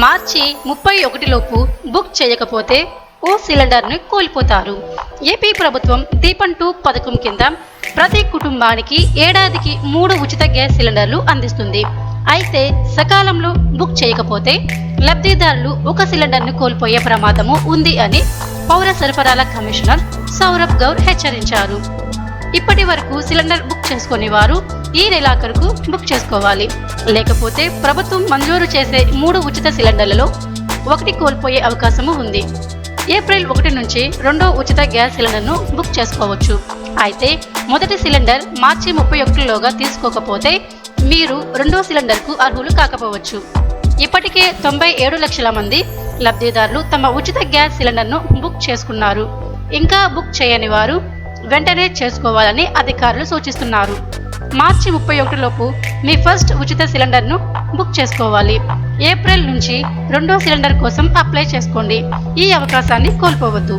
మార్చి ముప్పై ఒకటిలోపు బుక్ చేయకపోతే ఓ సిలిండర్ను కోల్పోతారు. ఏపీ ప్రభుత్వం దీపం టూ పథకం కింద ప్రతి కుటుంబానికి ఏడాదికి మూడు ఉచిత గ్యాస్ సిలిండర్లు అందిస్తుంది. అయితే సకాలంలో బుక్ చేయకపోతే లబ్ధిదారులు ఒక సిలిండర్ను కోల్పోయే ప్రమాదము ఉంది అని పౌర సరఫరాల కమిషనర్ సౌరభ్ గౌర్ హెచ్చరించారు. ఇప్పటి వరకు సిలిండర్ బుక్ చేసుకునే వారు ఈ నెలాఖరుకు బుక్ చేసుకోవాలి. లేకపోతే ప్రభుత్వం మంజూరు చేసే మూడు ఉచిత సిలిండర్లలో ఒకటి కోల్పోయే అవకాశము ఉంది. ఏప్రిల్ ఒకటి నుంచి రెండో ఉచిత గ్యాస్ సిలిండర్ను బుక్ చేసుకోవచ్చు. అయితే మొదటి సిలిండర్ మార్చి ముప్పై ఒకటిలోగా తీసుకోకపోతే మీరు రెండో సిలిండర్కు అర్హులు కాకపోవచ్చు. ఇప్పటికే తొంభై ఏడు లక్షల మంది లబ్ధిదారులు తమ ఉచిత గ్యాస్ సిలిండర్ను బుక్ చేసుకున్నారు. ఇంకా బుక్ చేయని వారు వెంటనే చేసుకోవాలని అధికారులు సూచిస్తున్నారు. మార్చి ముప్పై ఒకటిలోపు మీ ఫస్ట్ ఉచిత సిలిండర్ను బుక్ చేసుకోవాలి. ఏప్రిల్ నుంచి రెండో సిలిండర్ కోసం అప్లై చేసుకోండి. ఈ అవకాశాన్ని కోల్పోవద్దు.